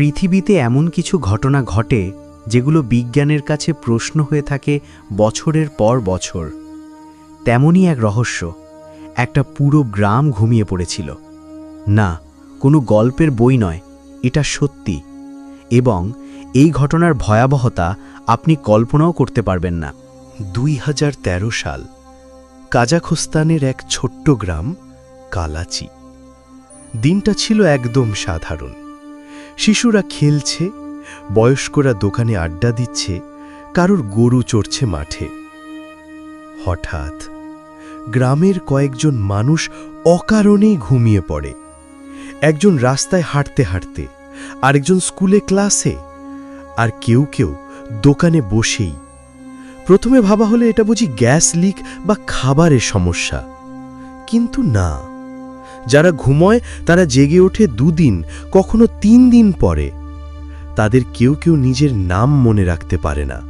পৃথিবীতে এমন কিছু ঘটনা ঘটে যেগুলো বিজ্ঞানের কাছে প্রশ্ন হয়ে থাকে বছরের পর বছর। তেমনই এক রহস্য, একটা পুরো গ্রাম ঘুমিয়ে পড়েছিল। না, কোনো গল্পের বই নয়, এটা সত্যি। এবং এই ঘটনার ভয়াবহতা আপনি কল্পনাও করতে পারবেন না। দুই হাজার তেরো সাল, কাজাখস্তানের এক ছোট্ট গ্রাম, কালাচি। দিনটা ছিল একদম সাধারণ। শিশুরা খেলছে, বয়স্করা দোকানে আড্ডা দিচ্ছে, কারোর গরু চড়ছে মাঠে। হঠাৎ গ্রামের কয়েকজন মানুষ অকারণেই ঘুমিয়ে পড়ে। একজন রাস্তায় হাঁটতে হাঁটতে, আরেকজন স্কুলে ক্লাসে, আর কেউ কেউ দোকানে বসেই। প্রথমে ভাবা হলে এটা বুঝি গ্যাস লিক বা খাবারের সমস্যা। কিন্তু না যারা ঘুমোয়, তারা জেগে ওঠে দুদিন, কখনো তিন দিন পরে। তাদের কেউ কেউ নিজের নাম মনে রাখতে পারে না।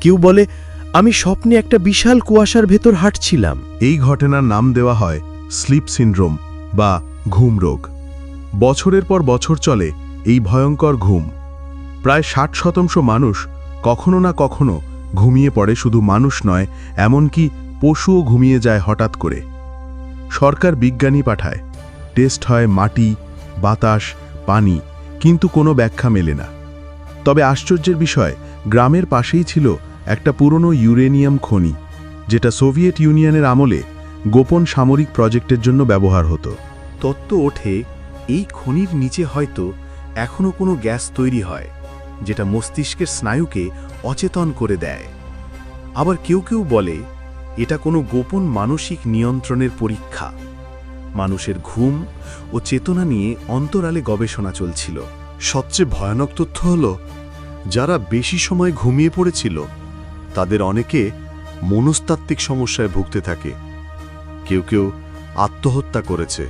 কেউ বলে, আমি স্বপ্নে একটা বিশাল কুয়াশার ভেতর হাঁটছিলাম। এই ঘটনার নাম দেওয়া হয় স্লিপ সিনড্রোম বা ঘুম রোগ। বছরের পর বছর চলে এই ভয়ঙ্কর ঘুম। প্রায় ষাট শতাংশ মানুষ কখনো না কখনো ঘুমিয়ে পড়ে, শুধু মানুষ নয়, এমনকি পশুও ঘুমিয়ে যায় হঠাৎ করে। সরকার বিজ্ঞানী পাঠায় টেস্ট হয় মাটি, বাতাস, পানি, কিন্তু কোনো ব্যাখ্যা মেলে না। তবে আশ্চর্যের বিষয়, গ্রামের পাশেই ছিল একটা পুরনো ইউরেনিয়াম খনি, যেটা সোভিয়েত ইউনিয়নের আমলে গোপন সামরিক প্রজেক্টের জন্য ব্যবহার হতো। তত্ত্ব ওঠে, এই খনির নিচে হয়তো এখনও কোনো গ্যাস তৈরি হয়, যেটা মস্তিষ্কের স্নায়ুকে অচেতন করে দেয়। আবার কেউ কেউ বলে, এটা কোনো গোপন মানসিক নিয়ন্ত্রণের পরীক্ষা। মানুষের ঘুম ও চেতনা নিয়ে অন্তরালে গবেষণা চলছিল। সবচেয়ে ভয়ানক তথ্য হল, যারা বেশি সময় ঘুমিয়ে পড়েছিল, তাদের অনেকে মনস্তাত্ত্বিক সমস্যায় ভুগতে থাকে। কেউ কেউ আত্মহত্যা করেছে।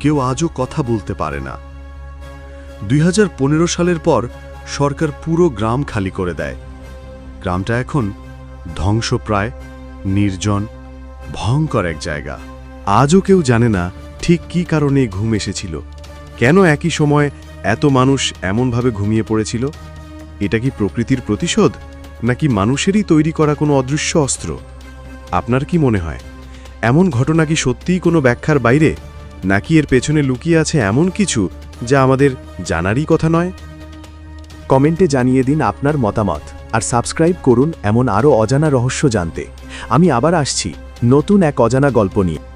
কেউ আজও কথা বলতে পারে না। দুই হাজার পনেরো সালের পর সরকার পুরো গ্রাম খালি করে দেয়। গ্রামটা এখন ধ্বংসপ্রায়, নির্জন, ভয়ঙ্কর এক জায়গা। আজও কেউ জানে না ঠিক কী কারণে ঘুম এসেছিল। কেন একই সময় এত মানুষ এমনভাবে ঘুমিয়ে পড়েছিল? এটা কি প্রকৃতির প্রতিশোধ, নাকি মানুষেরই তৈরি করা কোনো অদৃশ্য অস্ত্র? আপনার কি মনে হয়, এমন ঘটনা কি সত্যিই কোনো ব্যাখ্যার বাইরে, নাকি এর পেছনে লুকিয়ে আছে এমন কিছু যা আমাদের জানারই কথা নয়? কমেন্টে জানিয়ে দিন আপনার মতামত, আর সাবস্ক্রাইব করুন এমন আরও অজানা রহস্য জানতে। আমি আবার আসছি নতুন এক অজানা গল্প নিয়ে।